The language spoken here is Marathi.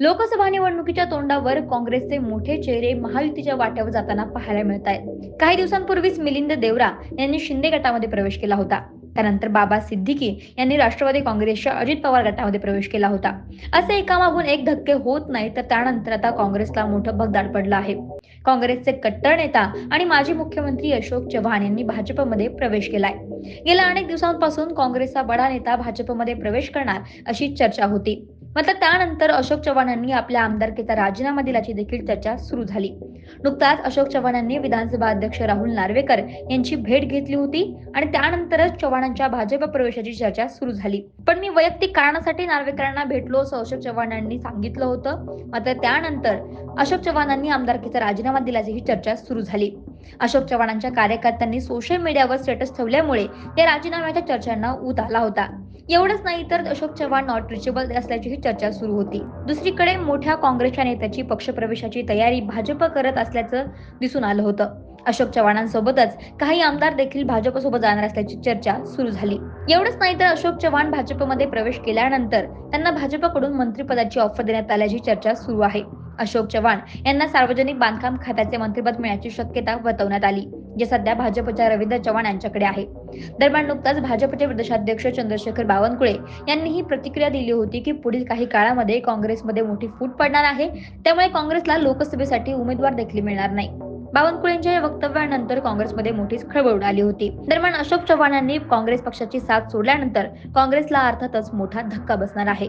लोकसभा निवडणुकीच्या तोंडावर काँग्रेसचे मोठे चेहरे महायुतीच्या वाट्यावर जाताना पाहायला मिळत आहेत. काही दिवसांपूर्वीच मिलिंद देवरा यांनी शिंदे गटामध्ये प्रवेश केला होता. त्यानंतर बाबा सिद्दीकी यांनी राष्ट्रवादी काँग्रेसच्या अजित पवार गटामध्ये प्रवेश केला होता. असे एकामागून एक धक्के होत नाही तर त्यानंतर आता काँग्रेसला मोठं भगदाड पडलं आहे. काँग्रेसचे कट्टर नेता आणि माजी मुख्यमंत्री अशोक चव्हाण यांनी भाजपमध्ये प्रवेश केलाय. गेल्या अनेक दिवसांपासून काँग्रेसचा बडा नेता भाजपमध्ये प्रवेश करणार अशी चर्चा होती. मात्र त्यानंतर अशोक चव्हाण यांनी आपल्या आमदारकीचा राजीनामा दिल्याची देखील चर्चा सुरू झाली. नुकताच अशोक चव्हाण यांनी विधानसभा अध्यक्ष राहुल नार्वेकर यांची भेट घेतली होती आणि त्यानंतरच चव्हाणांच्या भाजप प्रवेशाची चर्चा सुरू झाली. पण मी वैयक्तिक कारणासाठी नार्वेकरांना भेटलो असं अशोक चव्हाण यांनी सांगितलं होतं. मात्र त्यानंतर अशोक चव्हाणांनी आमदारकीचा राजीनामा दिल्याचीही चर्चा सुरू झाली. अशोक चव्हाणांच्या कार्यकर्त्यांनी सोशल मीडियावर स्टेटस ठेवल्यामुळे या राजीनाम्याच्या चर्चांना ऊत आला होता. एवढंच नाही तर अशोक चव्हाण नॉट रिचेबल असल्याची ही चर्चा सुरू होती. दुसरीकडे मोठ्या काँग्रेसच्या नेत्याची पक्षप्रवेशाची तयारी भाजप करत असल्याचं दिसून आलं होतं. अशोक चव्हाणांसोबतच काही आमदार देखील भाजपसोबत जाणार असल्याची चर्चा सुरू झाली. एवढंच नाही तर अशोक चव्हाण भाजपमध्ये प्रवेश केल्यानंतर त्यांना भाजपकडून मंत्रिपदाची ऑफर देण्यात आल्याची चर्चा सुरू आहे. अशोक चव्हाण यांना सार्वजनिक बांधकाम खात्याचे मंत्रिपद मिळण्याची शक्यता वर्तवण्यात आली जे सध्या भाजपच्या रवींद्र चव्हाण यांच्याकडे आहे. दरम्यान नुकताच भाजपचे प्रदेशाध्यक्ष चंद्रशेखर बावनकुळे यांनी ही प्रतिक्रिया दिली होती की पुढील काही काळामध्ये काँग्रेसमध्ये मोठी फूट पडणार आहे त्यामुळे काँग्रेसला लोकसभेसाठी उमेदवार देखील मिळणार नाही. बावनकुळेंच्या या वक्तव्यानंतर काँग्रेसमध्ये मोठीच खळबळ उडाली होती. दरम्यान अशोक चव्हाण यांनी काँग्रेस पक्षाची साथ सोडल्यानंतर काँग्रेसला अर्थातच मोठा धक्का बसणार आहे.